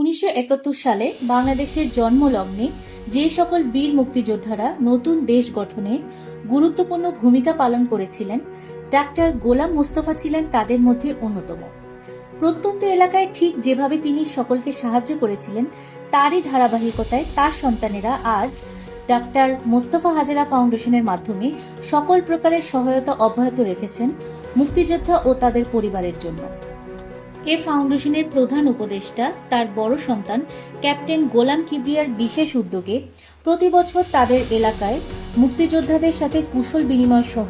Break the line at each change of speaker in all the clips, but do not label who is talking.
উনিশশো একাত্তর সালে বাংলাদেশের জন্মলগ্নে যে সকল বীর মুক্তিযোদ্ধারা নতুন দেশ গঠনে গুরুত্বপূর্ণ ভূমিকা পালন করেছিলেন, ডাক্তার গোলাম মোস্তফা ছিলেন তাদের মধ্যে অন্যতম। প্রত্যন্ত এলাকায় ঠিক যেভাবে তিনি সকলকে সাহায্য করেছিলেন, তারই ধারাবাহিকতায় তার সন্তানেরা আজ ডাক্তার মোস্তফা হাজারা ফাউন্ডেশনের মাধ্যমে সকল প্রকারের সহায়তা অব্যাহত রেখেছেন মুক্তিযোদ্ধা ও তাদের পরিবারের জন্য। এ ফাউন্ডেশনের প্রধান উপদেষ্টা তার বড় সন্তান ক্যাপ্টেন গোলাম কিবরিয়ার বিশেষ উদ্যোগে প্রতি বছর তাদের এলাকায় মুক্তিযোদ্ধাদের সাথে কুশল বিনিময় সহ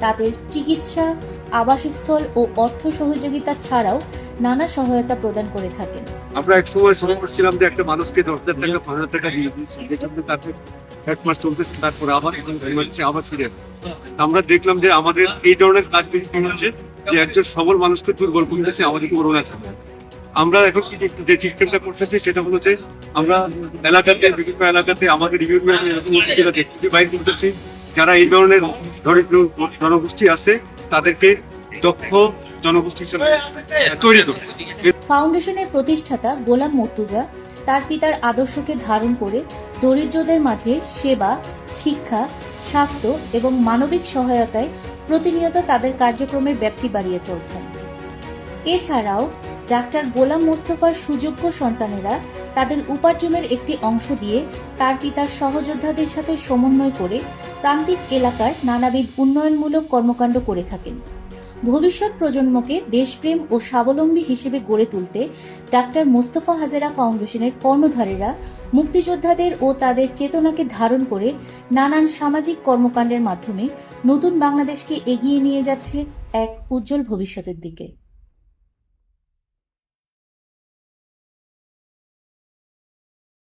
তাদের চিকিৎসা আবাসস্থল ও অর্থ সহযোগিতা ছাড়াও নানা সহায়তা প্রদান করে থাকেন।
আমরা এক সময় শুরু করছিলাম যে একটা মানুষকে দশ হাজার টাকা পাঁচ হাজার টাকা দিয়ে দিচ্ছি তারপর এক মাস চলতেছে তারপরে আবার আবার ফিরে আমরা দেখলাম যে আমাদের এই ধরনের কাজ হচ্ছে যে একজন সবল মানুষকে দুর্বল করতেছে, আমাদের করোনা থাকে আমরা এখন যে- সিস্টেমটা করতেছি, সেটা হলো যে আমরা এলাকাতে, বিভিন্ন এলাকাতে, আমাদের বাইর করতেছি। যারা এই ধরনের দরিদ্র জনগোষ্ঠী আছে, তাদেরকে দক্ষ জনগোষ্ঠী হিসেবে তৈরি করছে।
ফাউন্ডেশনের প্রতিষ্ঠাতা গোলাম মর্তুজা তার পিতার আদর্শকে ধারণ করে দরিদ্রদের মাঝে সেবা, শিক্ষা স্বাস্থ্য এবং মানবিক সহায়তায় প্রতিনিয়ত তাদের কার্যক্রমের ব্যাপ্তি বাড়িয়ে চলছেন এছাড়াও, ডাক্তার গোলাম মোস্তফার সুযোগ্য সন্তানেরা তাদের উপার্জনের একটি অংশ দিয়ে তার পিতার সহযোদ্ধাদের সাথে সমন্বয় করে প্রান্তিক এলাকার নানাবিধ উন্নয়নমূলক কর্মকাণ্ড করে থাকেন। ভবিষ্যৎ প্রজন্মকে দেশপ্রেম ও স্বাবলম্বী হিসেবে গড়ে তুলতে ডাক্তার মোস্তফা হাজারা ফাউন্ডেশনের কর্ণধারেরা, মুক্তিযোদ্ধাদের ও তাদের চেতনাকে ধারণ করে নানান সামাজিক কর্মকাণ্ডের মাধ্যমে নতুন বাংলাদেশকে এগিয়ে নিয়ে যাচ্ছে এক উজ্জ্বল ভবিষ্যতের দিকে।